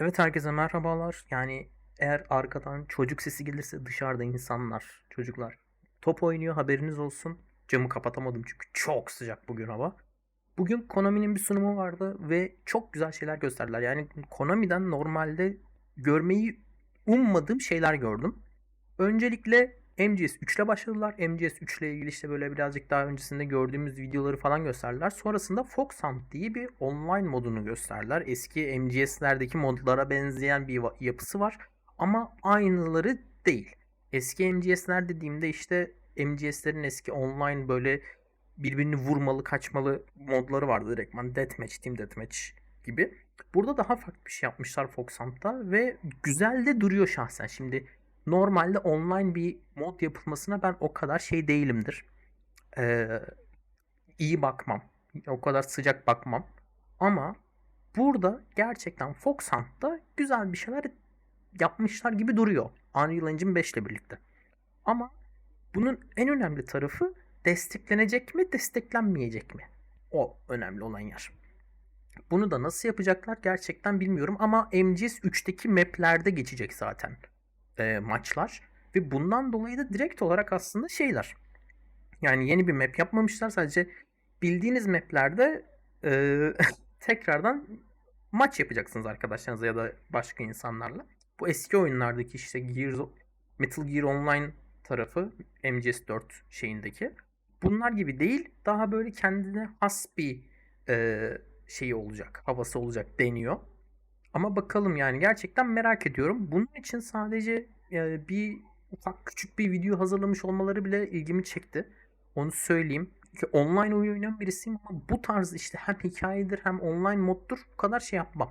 Evet herkese merhabalar. Yani eğer arkadan çocuk sesi gelirse dışarıda insanlar, çocuklar top oynuyor haberiniz olsun. Camı kapatamadım çünkü çok sıcak bugün hava. Bugün Konami'nin bir sunumu vardı ve çok güzel şeyler gösterdiler. Yani Konami'den normalde görmeyi ummadığım şeyler gördüm. Öncelikle MGS 3 ile başladılar. MGS 3 ile ilgili işte böyle birazcık daha öncesinde gördüğümüz videoları falan gösterdiler. Sonrasında Fox Hunt diye bir online modunu gösterdiler. Eski MGS'lerdeki modlara benzeyen bir yapısı var. Ama aynıları değil. Eski MGS'ler dediğimde işte MGS'lerin eski online böyle birbirini vurmalı kaçmalı modları vardı direktman. Deathmatch, Team Deathmatch gibi. Burada daha farklı bir şey yapmışlar Fox Hunt'ta ve güzel de duruyor şahsen. Şimdi normalde online bir mod yapılmasına ben o kadar şey değilimdir. Ee, iyi bakmam. O kadar sıcak bakmam. Ama burada gerçekten Fox Hunt'ta güzel bir şeyler yapmışlar gibi duruyor. Unreal Engine 5 ile birlikte. Ama bunun en önemli tarafı desteklenecek mi, desteklenmeyecek mi? O önemli olan yer. Bunu da nasıl yapacaklar gerçekten bilmiyorum ama MGS 3'teki maplerde geçecek zaten e, maçlar ve bundan dolayı da direkt olarak aslında şeyler. Yani yeni bir map yapmamışlar sadece bildiğiniz maplerde e, tekrardan maç yapacaksınız arkadaşlarınızla ya da başka insanlarla. Bu eski oyunlardaki işte Gears, Metal Gear Online tarafı MGS 4 şeyindeki. Bunlar gibi değil daha böyle kendine has bir e, şeyi olacak, havası olacak deniyor. Ama bakalım yani gerçekten merak ediyorum. Bunun için sadece e, bir ufak küçük bir video hazırlamış olmaları bile ilgimi çekti. Onu söyleyeyim. Çünkü online oyun oynayan birisiyim ama bu tarz işte hem hikayedir hem online moddur bu kadar şey yapmam.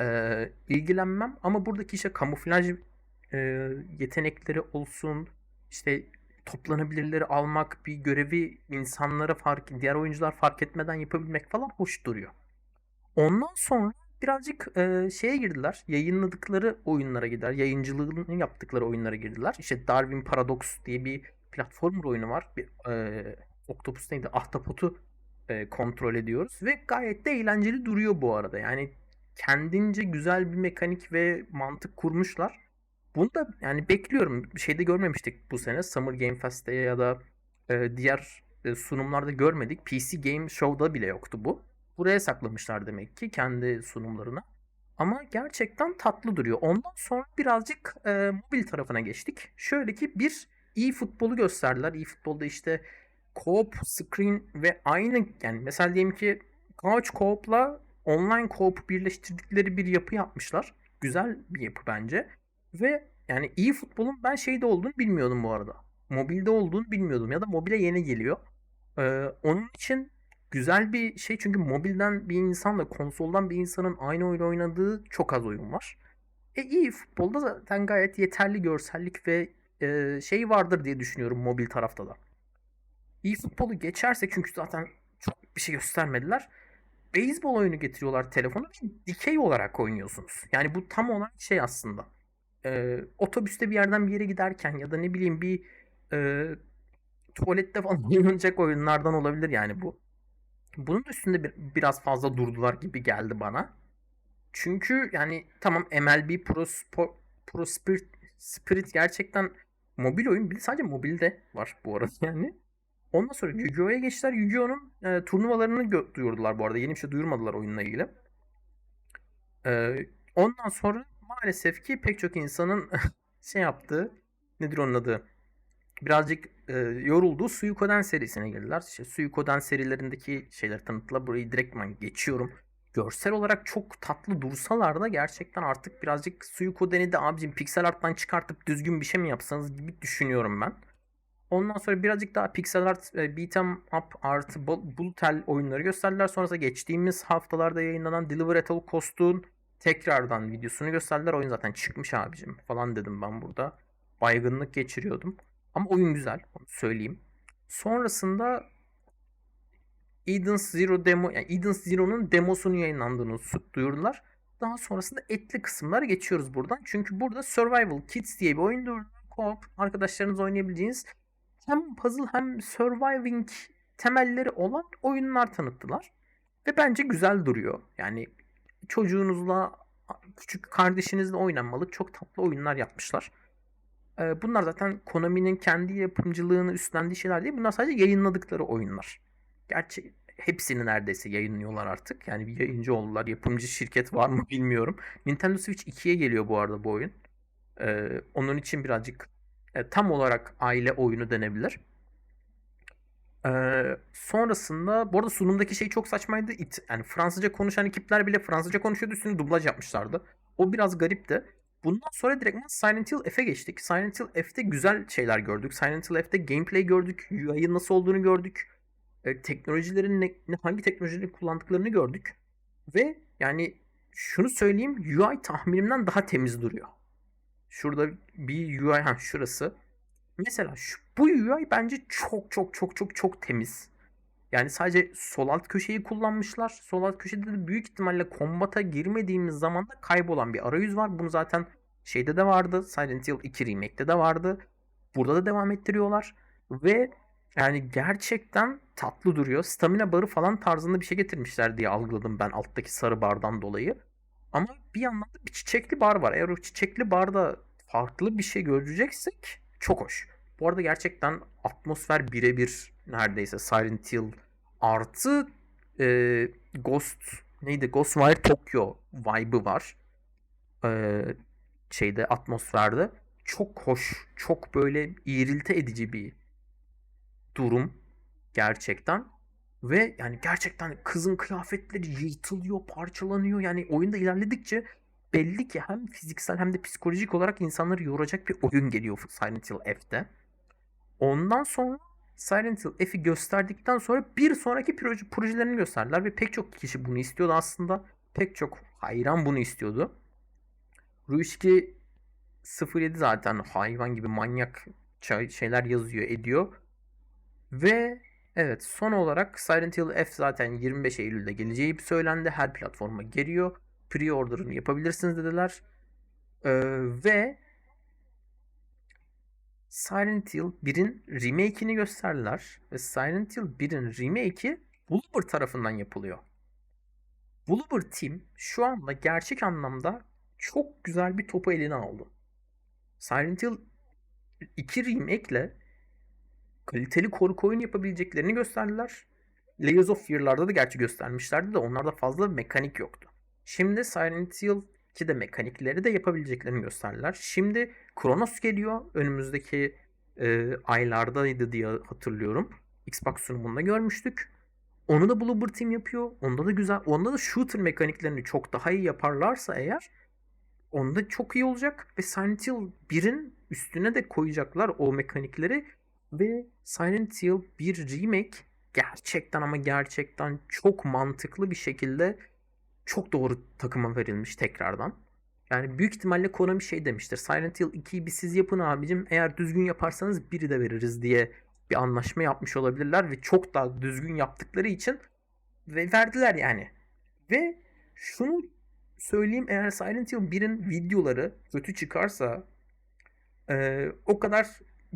Ee, ilgilenmem ama buradaki işte kamuflaj e, yetenekleri olsun işte toplanabilirleri almak bir görevi insanlara fark diğer oyuncular fark etmeden yapabilmek falan hoş duruyor. Ondan sonra birazcık e, şeye girdiler. Yayınladıkları oyunlara girdiler. Yayıncılığını yaptıkları oyunlara girdiler. İşte Darwin Paradox diye bir platformer oyunu var. Bir e, Octopus neydi? Ahtapot'u e, kontrol ediyoruz ve gayet de eğlenceli duruyor bu arada. Yani kendince güzel bir mekanik ve mantık kurmuşlar. Bunu da yani bekliyorum. Bir şeyde görmemiştik bu sene. Summer Game Fest'te ya da e, diğer e, sunumlarda görmedik. PC Game Show'da bile yoktu bu. Buraya saklamışlar demek ki kendi sunumlarına. Ama gerçekten tatlı duruyor. Ondan sonra birazcık e, mobil tarafına geçtik. Şöyle ki bir iyi futbolu gösterdiler. İyi futbolda işte co-op, screen ve aynı yani mesela diyelim ki couch co-op'la online co-op'u birleştirdikleri bir yapı yapmışlar. Güzel bir yapı bence. Ve yani iyi futbolun ben şeyde olduğunu bilmiyordum bu arada. Mobilde olduğunu bilmiyordum ya da mobile yeni geliyor. Ee, onun için güzel bir şey çünkü mobilden bir insanla konsoldan bir insanın aynı oyun oynadığı çok az oyun var. E iyi futbolda zaten gayet yeterli görsellik ve e, şey vardır diye düşünüyorum mobil tarafta da. İyi futbolu geçersek çünkü zaten çok bir şey göstermediler. Beyzbol oyunu getiriyorlar telefona ve dikey olarak oynuyorsunuz. Yani bu tam olarak şey aslında. E, otobüste bir yerden bir yere giderken ya da ne bileyim bir e, tuvalette falan oynanacak oyunlardan olabilir yani bu. Bunun üstünde bir, biraz fazla durdular gibi geldi bana. Çünkü yani tamam MLB Pro, Spor, Pro Spirit, Spirit gerçekten mobil oyun. Bir de sadece mobilde var bu arada yani. Ondan sonra Yu-Gi-Oh'ya geçtiler. Yu-Gi-Oh'un e, turnuvalarını gö- duyurdular bu arada. Yeni bir şey duyurmadılar oyunla ilgili. E, ondan sonra maalesef ki pek çok insanın şey yaptığı nedir onun adı? Birazcık e, yorulduğu Suikoden serisine girdiler. İşte Suikoden serilerindeki şeyleri tanıttılar. Burayı direktman geçiyorum. Görsel olarak çok tatlı dursalar da gerçekten artık birazcık Suikoden'i de abicim piksel arttan çıkartıp düzgün bir şey mi yapsanız gibi düşünüyorum ben. Ondan sonra birazcık daha pixel art, e, beat 'em up artı bu- bullet oyunları gösterdiler. Sonrasında geçtiğimiz haftalarda yayınlanan Deliver at All Cost'un tekrardan videosunu gösterdiler. Oyun zaten çıkmış abicim falan dedim ben burada. Baygınlık geçiriyordum. Ama oyun güzel onu söyleyeyim. Sonrasında Eden's Zero demo yani Eden's Zero'nun demosunun yayınlandığını duyurdular. Daha sonrasında etli kısımlara geçiyoruz buradan. Çünkü burada Survival Kids diye bir oyun duyurdular. Co-op arkadaşlarınız oynayabileceğiniz hem puzzle hem surviving temelleri olan oyunlar tanıttılar. Ve bence güzel duruyor. Yani çocuğunuzla küçük kardeşinizle oynanmalık çok tatlı oyunlar yapmışlar. Ee, bunlar zaten Konami'nin kendi yapımcılığını üstlendiği şeyler değil. Bunlar sadece yayınladıkları oyunlar. Gerçi hepsini neredeyse yayınlıyorlar artık. Yani bir yayıncı oldular. Yapımcı şirket var mı bilmiyorum. Nintendo Switch 2'ye geliyor bu arada bu oyun. Ee, onun için birazcık e, tam olarak aile oyunu denebilir. Ee, sonrasında bu arada sunumdaki şey çok saçmaydı. It, yani Fransızca konuşan ekipler bile Fransızca konuşuyordu üstüne dublaj yapmışlardı. O biraz garipti. Bundan sonra direkt Silent Hill F'e geçtik. Silent Hill F'te güzel şeyler gördük. Silent Hill F'te gameplay gördük. UI'ın nasıl olduğunu gördük. E, teknolojilerin ne, hangi teknolojileri kullandıklarını gördük. Ve yani şunu söyleyeyim UI tahminimden daha temiz duruyor. Şurada bir UI ha şurası. Mesela şu, bu UI bence çok çok çok çok çok temiz. Yani sadece sol alt köşeyi kullanmışlar. Sol alt köşede de büyük ihtimalle kombata girmediğimiz zaman da kaybolan bir arayüz var. Bunu zaten şeyde de vardı. Silent Hill 2 Remake'de de vardı. Burada da devam ettiriyorlar. Ve yani gerçekten tatlı duruyor. Stamina barı falan tarzında bir şey getirmişler diye algıladım ben alttaki sarı bardan dolayı. Ama bir yandan da bir çiçekli bar var. Eğer o çiçekli barda farklı bir şey göreceksek çok hoş. Bu arada gerçekten atmosfer birebir neredeyse Silent Hill artı e, Ghost neydi Ghostwire Tokyo vibe'ı var. E, şeyde atmosferde çok hoş, çok böyle iğrilti edici bir durum gerçekten. Ve yani gerçekten kızın kıyafetleri yırtılıyor, parçalanıyor. Yani oyunda ilerledikçe belli ki hem fiziksel hem de psikolojik olarak insanları yoracak bir oyun geliyor Silent Hill F'te. Ondan sonra Silent Hill F'i gösterdikten sonra bir sonraki proje, projelerini gösterdiler ve pek çok kişi bunu istiyordu aslında. Pek çok hayran bunu istiyordu. Rushki 07 zaten hayvan gibi manyak şeyler yazıyor ediyor. Ve evet son olarak Silent Hill F zaten 25 Eylül'de geleceği söylendi. Her platforma geliyor. Pre-order'ını yapabilirsiniz dediler. Ee, ve Silent Hill 1'in remake'ini gösterdiler. Ve Silent Hill 1'in remake'i Bloober tarafından yapılıyor. Bloober Team şu anda gerçek anlamda çok güzel bir topu eline aldı. Silent Hill 2 remake ile kaliteli korku oyunu yapabileceklerini gösterdiler. Layers of Fear'larda da gerçi göstermişlerdi de onlarda fazla mekanik yoktu. Şimdi Silent Hill 2'de mekanikleri de yapabileceklerini gösterdiler. Şimdi Kronos geliyor. Önümüzdeki e, aylardaydı diye hatırlıyorum. Xbox sunumunda görmüştük. Onu da Bloober Team yapıyor. Onda da güzel. Onda da shooter mekaniklerini çok daha iyi yaparlarsa eğer onda çok iyi olacak ve Silent Hill 1'in üstüne de koyacaklar o mekanikleri ve Silent Hill 1 remake gerçekten ama gerçekten çok mantıklı bir şekilde çok doğru takıma verilmiş tekrardan. Yani büyük ihtimalle Konami şey demiştir. Silent Hill 2'yi bir siz yapın abicim. Eğer düzgün yaparsanız biri de veririz diye bir anlaşma yapmış olabilirler ve çok daha düzgün yaptıkları için ve verdiler yani. Ve şunu söyleyeyim eğer Silent Hill 1'in videoları kötü çıkarsa e, o kadar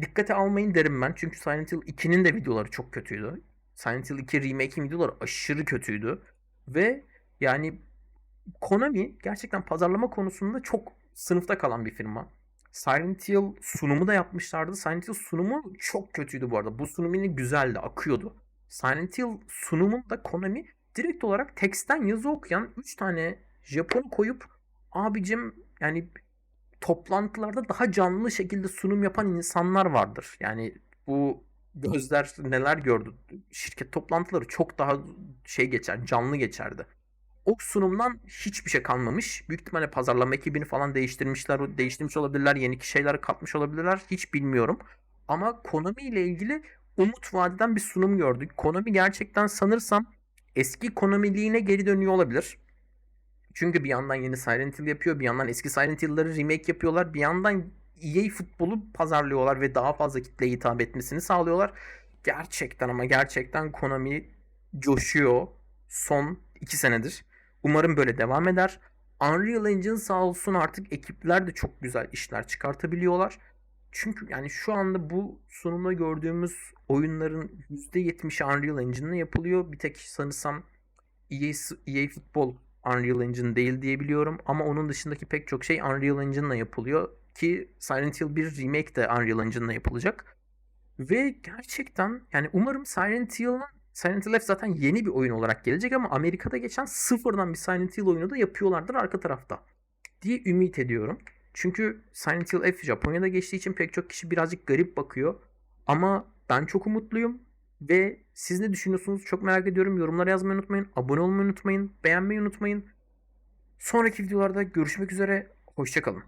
dikkate almayın derim ben. Çünkü Silent Hill 2'nin de videoları çok kötüydü. Silent Hill 2 remake'in videoları aşırı kötüydü. Ve yani Konami gerçekten pazarlama konusunda çok sınıfta kalan bir firma. Silent Hill sunumu da yapmışlardı. Silent Hill sunumu çok kötüydü bu arada. Bu sunum yine güzeldi, akıyordu. Silent Hill sunumunda Konami direkt olarak teksten yazı okuyan 3 tane Japon koyup abicim yani toplantılarda daha canlı şekilde sunum yapan insanlar vardır. Yani bu gözler neler gördü. Şirket toplantıları çok daha şey geçer, canlı geçerdi. O sunumdan hiçbir şey kalmamış. Büyük ihtimalle pazarlama ekibini falan değiştirmişler, değiştirmiş olabilirler, yeni şeyler katmış olabilirler. Hiç bilmiyorum. Ama Konami ile ilgili umut vadeden bir sunum gördük. Konami gerçekten sanırsam eski Konami'liğine geri dönüyor olabilir. Çünkü bir yandan yeni Silent Hill yapıyor. Bir yandan eski Silent Hill'ları remake yapıyorlar. Bir yandan EA futbolu pazarlıyorlar ve daha fazla kitleye hitap etmesini sağlıyorlar. Gerçekten ama gerçekten Konami coşuyor son iki senedir. Umarım böyle devam eder. Unreal Engine sağ olsun artık ekipler de çok güzel işler çıkartabiliyorlar. Çünkü yani şu anda bu sunumda gördüğümüz oyunların %70'i Unreal Engine'la yapılıyor. Bir tek sanırsam EA, EA Futbol Unreal Engine değil diye biliyorum ama onun dışındaki pek çok şey Unreal Engine'la yapılıyor ki Silent Hill 1 remake de Unreal Engine'la yapılacak. Ve gerçekten yani umarım Silent Hill'ın Silent Hill F zaten yeni bir oyun olarak gelecek ama Amerika'da geçen sıfırdan bir Silent Hill oyunu da yapıyorlardır arka tarafta diye ümit ediyorum. Çünkü Silent Hill F Japonya'da geçtiği için pek çok kişi birazcık garip bakıyor. Ama ben çok umutluyum ve siz ne düşünüyorsunuz çok merak ediyorum. Yorumlara yazmayı unutmayın. Abone olmayı unutmayın. Beğenmeyi unutmayın. Sonraki videolarda görüşmek üzere. Hoşçakalın.